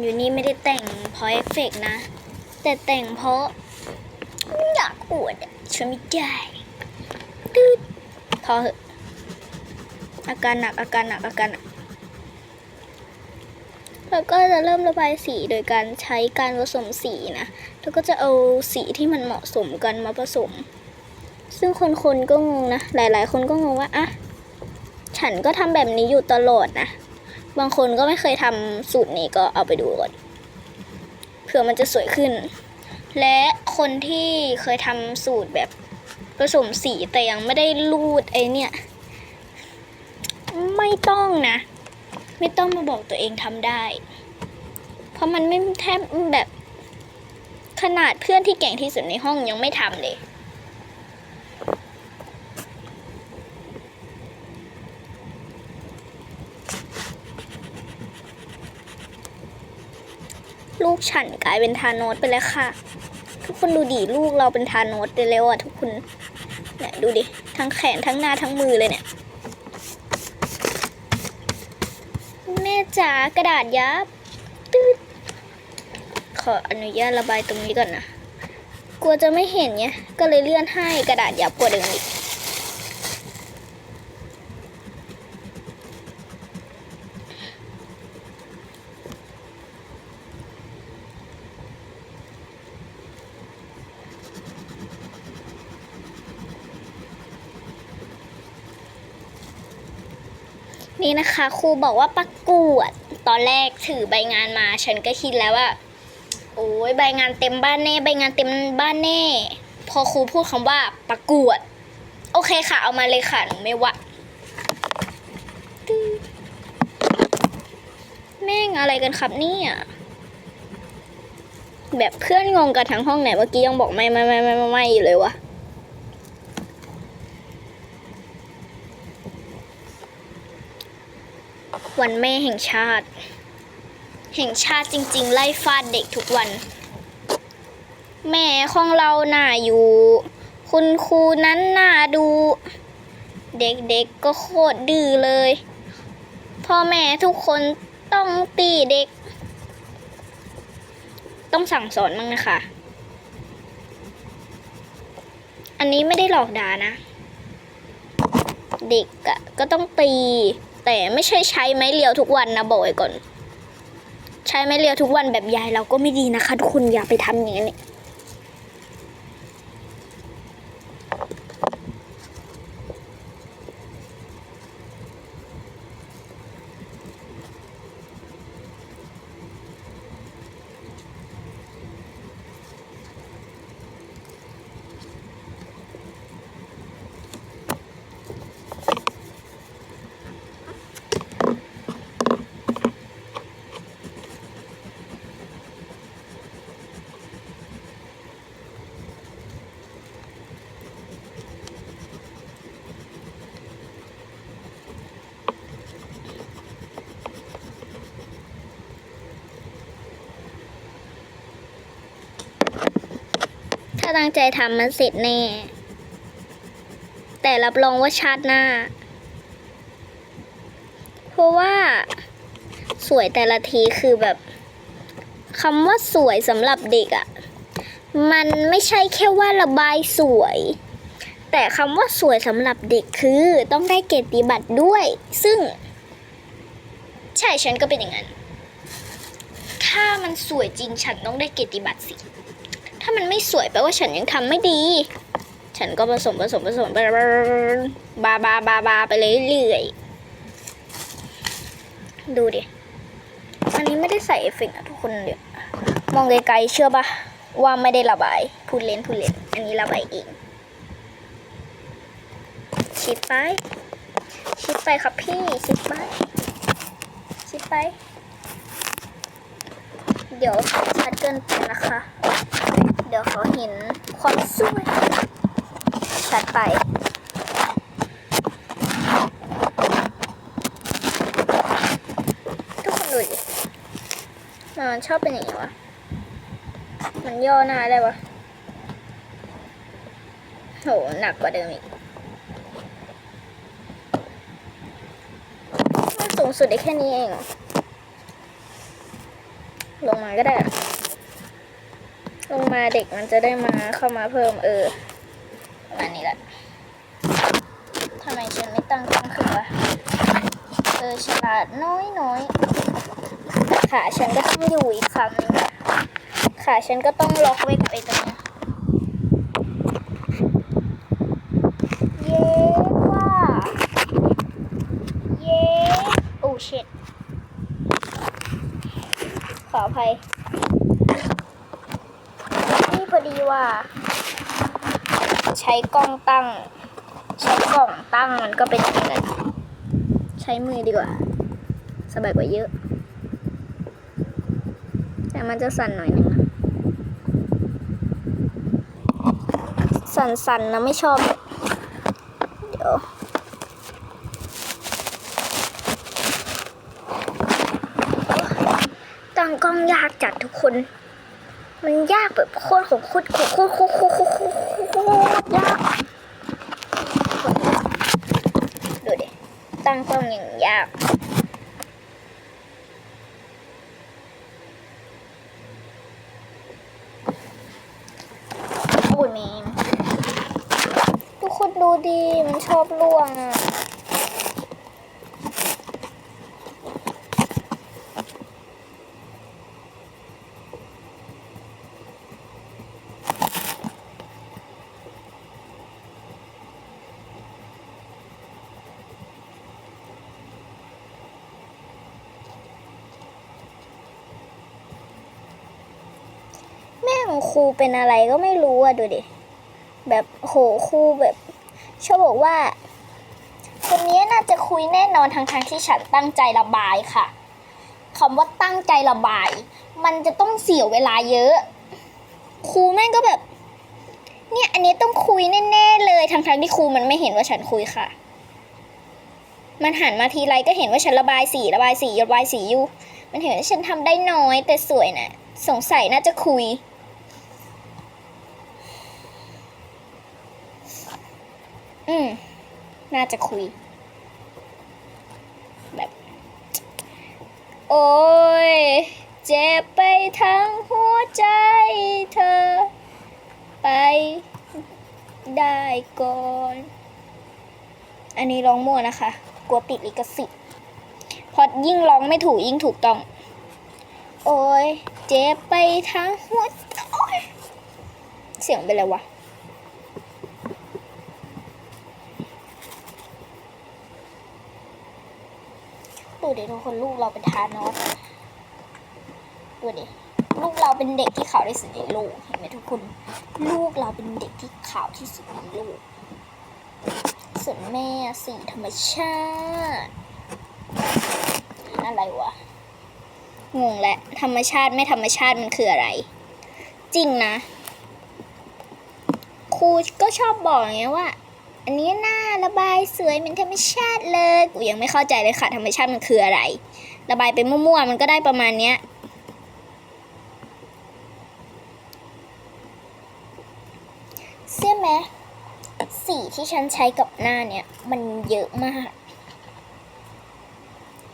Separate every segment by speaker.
Speaker 1: อยู่นี่ไม่ได้แต่งเพราะเอฟเฟกต์นะ แต่แต่งเพราะ อยากอวดฉันไม่ได้ตืดพอเหอะอาการหนักอาการหนักอาการหนักแล้วก็จะเริ่มระบายสีโดยการใช้การผสมสีนะ แล้วก็จะเอาสีที่มันเหมาะสมกันมาผสม ซึ่งคนๆก็งงนะ หลายๆ คนก็งงว่า อะ ฉันก็ทำแบบนี้อยู่ตลอดนะ บางคนก็ไม่เคยทำสูตรนี้ก็เอาไปดูก่อนเผื่อมันจะสวยขึ้น และคนที่เคยทำสูตรแบบผสมสีแต่ยังไม่ได้รูดไอเนี่ยไม่ต้องนะ ไม่ต้องมาบอกตัวเองทำได้ เพราะมันไม่แทบแบบขนาดเพื่อนที่เก่งที่สุดในห้องยังไม่ทำเลย ลูกฉันกลายเป็นทานอสไปแล้วค่ะ ทุกคนดูดิลูกเราเป็นทานอสไปแล้วอะทุกคนเนี่ยดูดิทั้งแขนทั้งหน้าทั้งมือเลยเนี่ยแม่จ๋ากระดาษยับตืดขออนุญาตระบายตรงนี้ก่อนนะกลัวจะไม่เห็นไงก็เลยเลื่อนให้กระดาษยับกว่าเดิมอีก นี่นะคะครูบอกว่าประกวด ตอนแรกถือใบงานมา ฉันก็คิดแล้วว่า โอ้ยใบงานเต็มบ้านแน่ ใบงานเต็มบ้านแน่ พอครูพูดคำว่าประกวด โอเคค่ะ เอามาเลยค่ะหนูไม่ว่าแม่งอะไรกันครับเนี่ยแบบเพื่อนงงกันทั้งห้องไหนเมื่อกี้ยังบอกไม่ไม่ไม่ไม่ไม่ไม่อยู่เลยวะ วันแม่แห่งชาติ แห่งชาติจริง ๆ ไล่ฟาดเด็กทุกวัน แม่ของเราหน่าอยู่ คุณครูนั้นน่าดู เด็กๆก็โคตรดื้อเลย พ่อแม่ทุกคนต้องตีเด็ก ต้องสั่งสอนมั้งนะคะ อันนี้ไม่ได้หลอกด่านะ เด็กอะก็ต้องตี แต่ไม่ใช่ใช้ไม้เรียวทุกวันนะบอกไว้ก่อน ใช้ไม้เรียวทุกวันแบบยายเราก็ไม่ดีนะคะ ทุกคนอย่าไปทำอย่างนี้าตั้งใจทำมันเสร็จแน่ แต่รับรองว่าชาติหน้า เพราะว่า สวยแต่ละทีคือแบบคำว่าสวยสำหรับเด็กอะ่ะ มันไม่ใช่แค่ว่าระบายสวย แต่คำว่าสวยสำหรับเด็กคือต้องได้เกียรติบัตรด้วย ซึ่ง ใช่ฉันก็เป็นอย่างนั้น ถ้ามันสวยจริงฉันต้องได้เกียรติบัตรสิ ถ้ามันไม่สวยแปลว่าฉันยังทำไม่ดี ฉันก็ผสมผสมผสมไปบาบาบาบาไปเรื่อยๆดูดิอันนี้ไม่ได้ใส่เอฟเฟกต์นะทุกคนเดี๋ยวมองไกลๆเชื่อปะว่าไม่ได้ระบายพูดเล่นพูดเล่นอันนี้ระบายเองชิดไปชิดไปครับพี่ชิดไปชิดไป เดี๋ยวชัดเกินไปนะคะ เดี๋ยวเขาเห็นความสวยชัดไปทุกคนดูดิมันชอบเป็นอย่างนี้วะ มันย่อหน้าได้ปะโหหนักกว่าเดิมอีกมันสูงสุดได้แค่นี้เอง ลงมาก็ได้ ลงมาเด็กมันจะได้มาเข้ามาเพิ่มเออประมาณนี้แหละทำไมฉันไม่ตั้งกล้งขึ้นวะเออฉลาดน้อยน้อยขาฉันก็ต้องอยู่อีกฝั่งหนึงขาฉันก็ต้องล็อกไว้กับไอ้ตรงนี้เย้ว่าเย้โอ้ชิตขออภัย นี่พอดี ว่า ใช้กล้องตั้ง ใช้กล่องตั้งมันก็เป็นอย่างนี้แหละใช้มือดีกว่า สบายกว่าเยอะ แต่มันจะสั่นหน่อยนึงสั่นๆนะไม่ชอบ เดี๋ยวตั้งกล้องยากจัดทุกคน มันยากแบบโคตรของโคตรโคตรโคตรโคตรโคตรโคตรยากดูดิตั้งกล้องอย่างยากอุ่นนี้ทุกคนดูดีมันชอบล่วงอะ ของครูเป็นอะไรก็ไม่รู้อะดูดิ แบบโหครูแบบชอบบอกว่า คนนี้น่าจะคุยแน่นอนทางทางที่ฉันตั้งใจระบายค่ะคำว่าตั้งใจระบาย มันจะต้องเสียเวลาเยอะ ครูแม่งก็แบบ เนี่ยอันนี้ต้องคุยแน่ๆเลยทางทางที่ครูมันไม่เห็นว่าฉันคุยค่ะ มันหันมาทีไรก็เห็นว่าฉันระบายสีระบายสีระบายสีอยู่ มันเห็นว่าฉันทำได้น้อยแต่สวยนะสงสัยน่าจะคุย อืม น่าจะคุย แบบ โอ้ย เจ็บไปทั้งหัวใจเธอ ไปได้ก่อน อันนี้ร้องมั่วนะคะ กลัวติดลิขสิทธิ์เพราะยิ่งร้องไม่ถูกยิ่งถูกต้อง โอ้ย เจ็บไปทั้งหัวใจเสียงเป็นไรวะ ดูดิทุกคนลูกเราเป็นทานอสดูดิลูกเราเป็นเด็กที่ขาวที่สุดในโลกเห็นไหมทุกคน ลูกเราเป็นเด็กที่ขาวที่สุดในโลกส่วนแม่สีธรรมชาติอะไรวะงงแหละธรรมชาติไม่ธรรมชาติมันคืออะไร จริงนะครูก็ชอบบอกอย่างว่า อันนี้หน้าระบายสวยเป็นธรรมชาติเลย กูยังไม่เข้าใจเลยค่ะธรรมชาติมันคืออะไร ระบายไปมั่วๆมันก็ได้ประมาณเนี้ยเชื่อไหมสีที่ฉันใช้กับหน้าเนี่ย มันเยอะมาก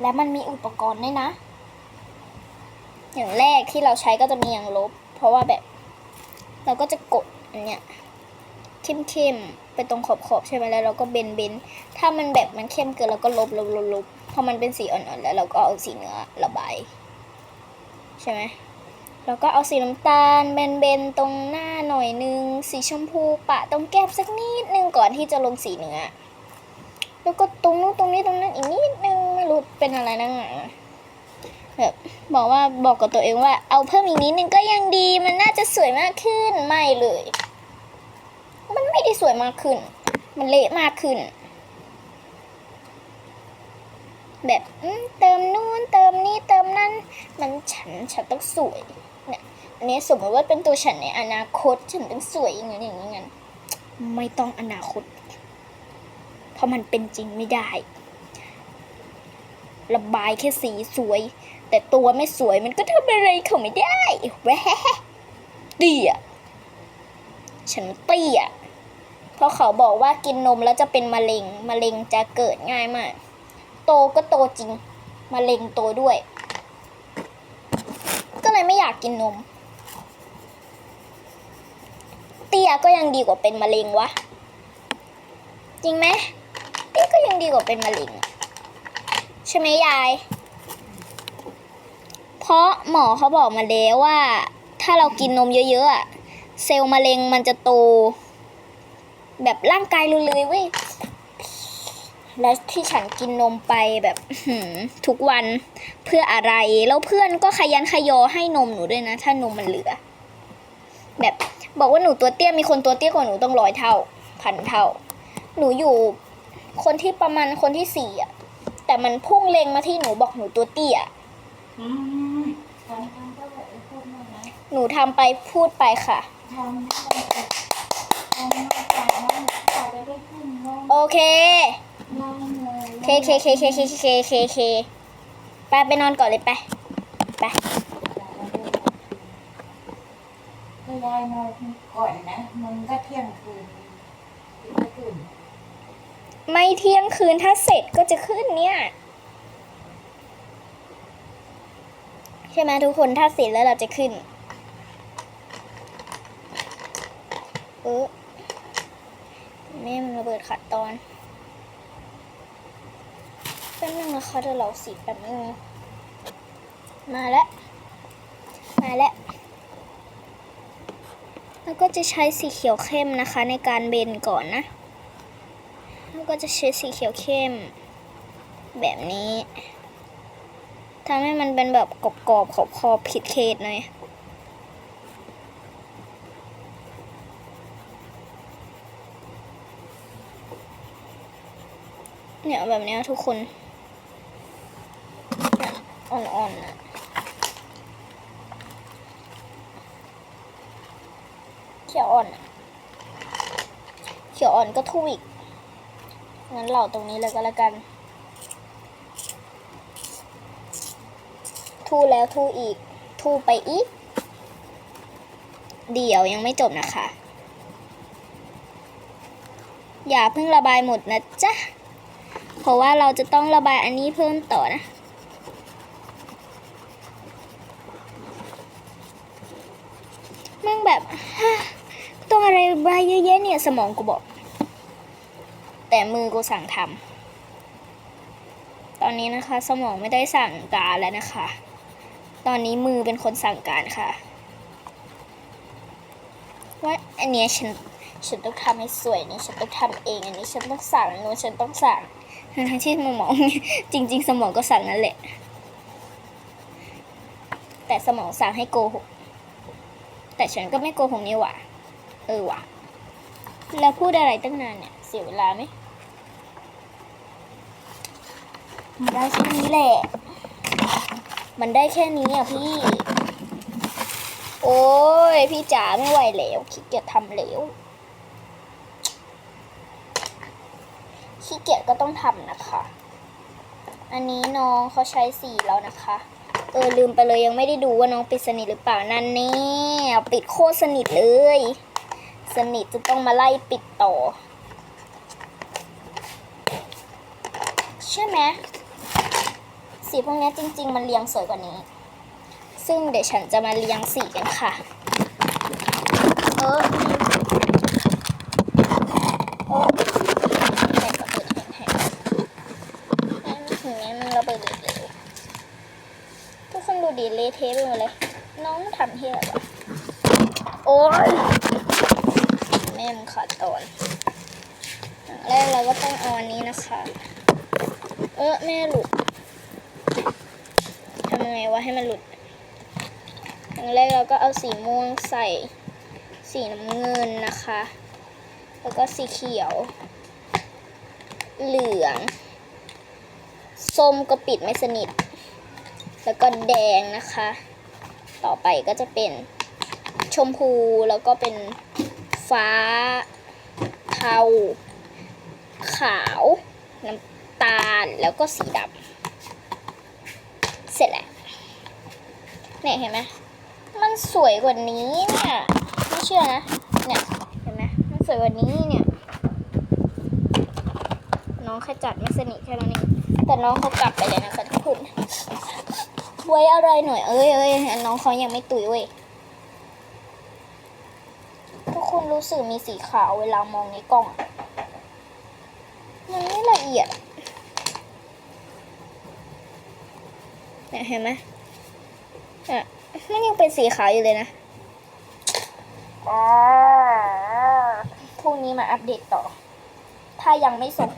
Speaker 1: และมันมีอุปกรณ์ด้วยนะ อย่างแรกที่เราใช้ก็จะมีอย่างลบ เพราะว่าแบบ เราก็จะกดอันเนี้ยเข้มๆ ไปตรงขอบๆใช่ไหมแล้วเราก็เบนเบนถ้ามันแบบมันเข้มเกินเราก็ลบลบลบลบพอมันเป็นสีอ่อนๆแล้วเราก็เอาสีเนื้อระบายใช่ไหมแล้วก็เอาสีน้ำตาลเบนเบนๆตรงหน้าหน่อยนึง สีชมพูปะตรงแก้มสักนิดนึงก่อนที่จะลงสีเนื้อ แล้วก็ตรงนู้นตรงนี้ตรงนั้นอีกนิดนึงไม่รู้เป็นอะไรนั่งหนาแบบบอกว่าบอกกับตัวเองว่า เอาเพิ่มอีกนิดนึงก็ยังดีมันน่าจะสวยมากขึ้นไม่เลย สวยมากขึ้น มันเละมากขึ้น แบบเติมนู่นเติมนี่เติมนั่น มันฉันฉันต้องสวยเนี่ยอันนี้สมมติว่าเป็นตัวฉันในอนาคตฉันต้องสวยอย่างนี้อย่างนี้งั้นไม่ต้องอนาคต เพราะมันเป็นจริงไม่ได้ ระบายแค่สีสวย แต่ตัวไม่สวยมันก็ทำอะไรเขาไม่ได้แหวะเตี้ยฉันเตี้ย เพราะเขาบอกว่ากินนมแล้วจะเป็นมะเร็ง มะเร็งจะเกิดง่ายมาก โตก็โตจริง มะเร็งโตด้วย ก็เลยไม่อยากกินนม เตี้ยก็ยังดีกว่าเป็นมะเร็งวะ จริงไหมเตี้ยก็ยังดีกว่าเป็นมะเร็ง ใช่ไหมยาย เพราะหมอเขาบอกมาแล้วว่า ถ้าเรากินนมเยอะๆเซลล์มะเร็งมันจะโต แบบร่างกายเเลยๆเว้ยและที่ฉันกินนมไปแบบอื้อหือทุกวันเพื่ออะไร แล้วเพื่อนก็ขยันขยอให้นมหนูด้วยนะ ถ้านมมันเหลือ แบบบอกว่าหนูตัวเตี้ยมีคนตัวเตี้ยกว่าหนูต้องร้อยเท่าพันเท่า หนูอยู่คนที่ประมาณคนที่สี่อะแต่มันพุ่งเล็งมาที่หนูบอกหนูตัวเตี้ย
Speaker 2: อืมทำทำก็แบบไอ้พูดมานะ
Speaker 1: หนูทำไปพูดไปค่ะ
Speaker 2: เคน้องเลย
Speaker 1: เคเคเคเคเคเคเคเคไปไปนอนก่อนเลยไปไป
Speaker 2: ก็ยายนอนก่อนนะมันก็เที่ยงคืนถึงจะตื่น
Speaker 1: ไม่เที่ยงคืนถ้าเสร็จก็จะขึ้นเนี่ยใช่ไหมทุกคนถ้าเสร็จแล้วเราจะขึ้นเออ แม่มันระเบิดขัดตอนแป๊บนึงนะคะเดี๋ยวเราสีแป๊บนึงมาแล้วมาแล้วแล้วก็จะใช้สีเขียวเข้มนะคะ ในการเบนก่อนนะ แล้วก็จะใช้สีเขียวเข้ม แบบนี้ทำให้มันเป็นแบบกรอบๆขอบขอบๆผิดเขตหน่อย เนี่ยแบบนี้ทุกคนอ่อนๆนะเขียวอ่อน เขียวอ่อนก็ทูอีก งั้นเหล่าตรงนี้เลยก็แล้วกัน ทู่แล้วทู่อีก ทู่ไปอีก เดี๋ยวยังไม่จบนะคะ อย่าเพิ่งระบายหมดนะ ราะว่าเราจะต้องระบายอันนี้เพิ่มต่อนะ มั่งแบบต้องอะไรระบายเยอะแยะเนี่ยสมองกูบอก แต่มือกูสั่งทำตอนนี้นะคะ สมองไม่ได้สั่งการแล้วนะคะ ตอนนี้มือเป็นคนสั่งการค่ะว่าอันเนี้ยฉันฉันต้องทำให้สวยนี่ฉันต้องทำเองอันนี้ฉันต้องสั่งอันนู้นฉันต้องสั่ง ทั้งที่สมอง จริง ๆ สมองก็สั่งนั่นแหละ แต่สมองสั่งให้โกหก แต่ฉันก็ไม่โกหกนี่หว่า เออว่ะ แล้วพูดอะไรตั้งนานเนี่ย เสียเวลาไหมมันได้แค่นี้แหละ มันได้แค่นี้อะพี่ โอ้ยพี่จ๋าไม่ไหวแล้วขี้เกียจทำแล้ว ขี้เกียจก็ต้องทำนะคะ อันนี้น้องเขาใช้สีแล้วนะคะเออลืมไปเลยยังไม่ได้ดูว่าน้องปิดสนิทหรือเปล่านั่นแน่ปิดโคตรสนิทเลย สนิทจะต้องมาไล่ปิดต่อ ใช่ไหมสีพวกนี้จริง ๆ มันเรียงสวยกว่านี้ ซึ่งเดี๋ยวฉันจะมาเรียงสีกันค่ะ เออโอ้แผ่นระเบิดแผ่นๆให้มันถึงแม้มันระเบิดเร็วๆ ทุกคนดูดีเละเทะไปหมดเลย น้องทำเฮียอะไรวะโอ้ยแม่มันขาดตอนอย่างแรกเราก็ต้องเอาอันนี้นะคะ เออแม่หลุดทำยังไงวะให้มันหลุดอย่างแรกเราก็เอาสีม่วงใส่ สีน้ำเงินนะคะ แล้วก็สีเขียว เหลือง ส้มก็ปิดไม่สนิท แล้วก็แดงนะคะ ต่อไปก็จะเป็นชมพูแล้วก็เป็นฟ้าเทาขาวน้ำตาลแล้วก็สีดำเสร็จแล้วเนี่ยเห็นไหมมันสวยกว่านี้เนี่ยไม่เชื่อนะเนี่ยเห็นไหมมันสวยกว่านี้เนี่ยน้องแค่จัดไม่สนิทแค่นั้นเองแต่น้องเขากลับไปเลยนะคะทุกคน ไว้อะไรหน่อย เอ้ยเอ้ยน้องเขายังไม่ตุยเว้ยทุกคนรู้สึกมีสีขาวเวลามองในกล้อง มันไม่ละเอียดเนี่ยเห็นไหมเนี่ยมันยังเป็นสีขาวอยู่เลยนะอ๋อพรุ่งนี้มาอัปเดตต่อ ถ้ายังไม่ส่ง